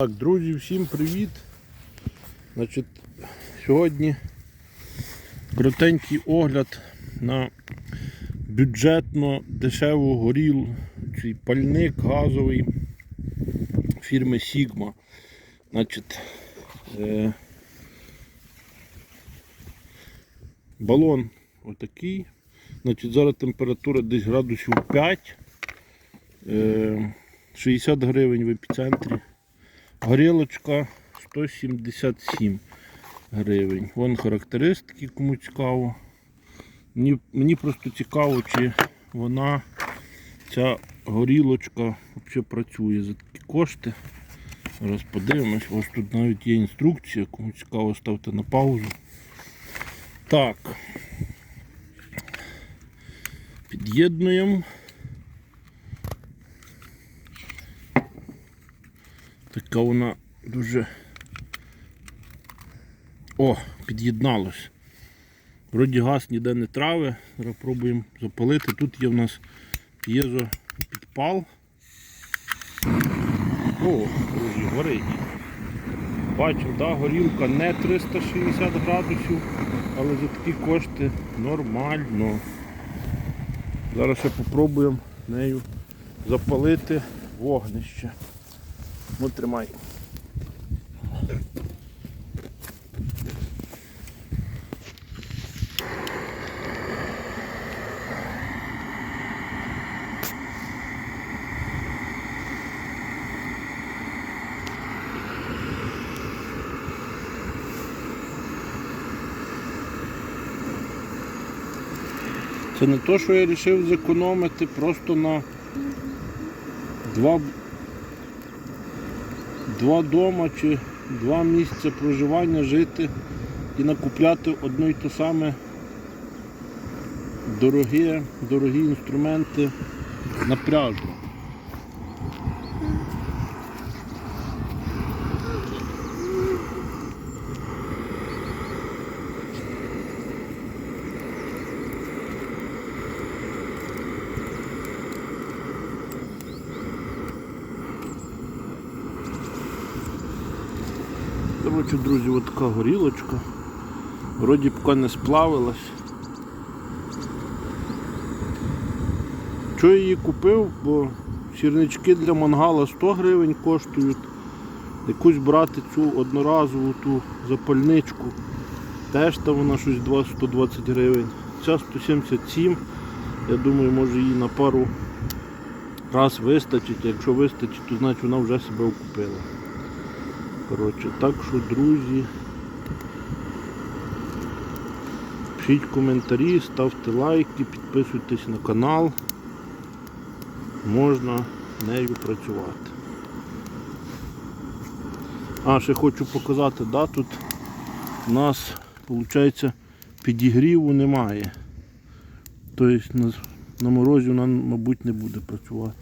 Так, друзі, всім привіт. Значить, сьогодні коротенький огляд на бюджетно дешеву горілу, цей пальник газовий фірми Sigma. Значить, е, балон отакий. Значить, зараз температура десь градусів 5. Е, 60 гривень в епіцентрі. Горілочка 177 гривень. Вон характеристики, кому цікаво. Мені, мені просто цікаво, чи вона, ця горілочка взагалі працює за такі кошти. Зараз подивимось, ось тут навіть є інструкція, кому цікаво, ставте на паузу. Так. Під'єднуємо. Така вона дуже. О, під'єдналось. Вроді газ ніде не трави. Зараз пробуємо запалити. Тут є в нас п'єзо підпал. О, друзі, горить. Бачимо, да, горілка не 360 градусів, але за такі кошти нормально. Зараз ще попробуємо нею запалити вогнище. Ну, тримай. Це не то, що я вирішив зекономити просто на два два дома чи два місця проживання жити і накупляти одно й те саме дорогі, дорогі інструменти напряжно. Коротше, друзі, от така горілочка. Вроді поки не сплавилась. Чого я її купив, бо сірнички для мангала 100 гривень коштують. Якусь брати цю одноразову ту запальничку. Теж там вона щось 120 гривень. Ця 177. Я думаю, може її на пару раз вистачить. Якщо вистачить, то значить вона вже себе окупила. Коротше, так що, друзі, пишіть коментарі, ставте лайки, підписуйтесь на канал. Можна нею працювати. А, ще хочу показати, да, тут у нас, виходить, підігріву немає. Тобто на, морозі вона, мабуть, не буде працювати.